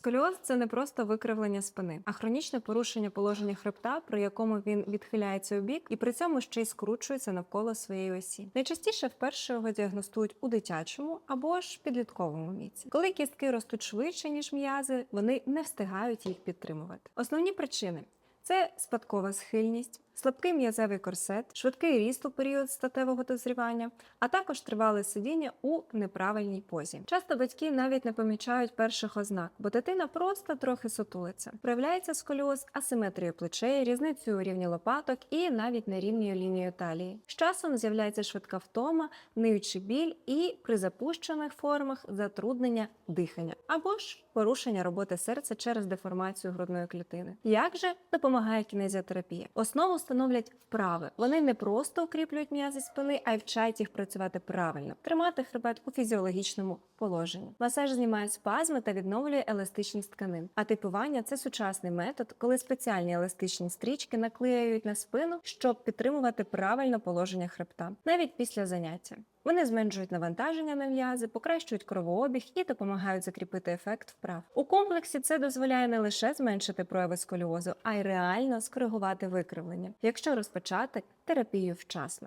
Сколіоз це не просто викривлення спини, а хронічне порушення положення хребта, при якому він відхиляється у бік і при цьому ще й скручується навколо своєї осі. Найчастіше вперше його діагностують у дитячому або ж підлітковому віці. Коли кістки ростуть швидше ніж м'язи, вони не встигають їх підтримувати. Основні причини. Це спадкова схильність, слабкий м'язевий корсет, швидкий ріст у період статевого дозрівання, а також тривале сидіння у неправильній позі. Часто батьки навіть не помічають перших ознак, бо дитина просто трохи сутулиться. Проявляється сколіоз асиметрією плечей, різницею у рівні лопаток і навіть нерівною лінією талії. З часом з'являється швидка втома, ниючий біль і при запущених формах затруднення дихання або ж порушення роботи серця через деформацію грудної клітини. Як же допомагає кінезіотерапія? Основу становлять вправи. Вони не просто укріплюють м'язи спини, а й вчать їх працювати правильно, тримати хребет у фізіологічному положенні. Масаж знімає спазми та відновлює еластичність тканин. А типування це сучасний метод, коли спеціальні еластичні стрічки наклеюють на спину, щоб підтримувати правильне положення хребта, навіть після заняття. Вони зменшують навантаження на м'язи, покращують кровообіг і допомагають закріпити ефект вправ. У комплексі це дозволяє не лише зменшити прояви сколіозу, а й реально скоригувати викривлення, якщо розпочати терапію вчасно.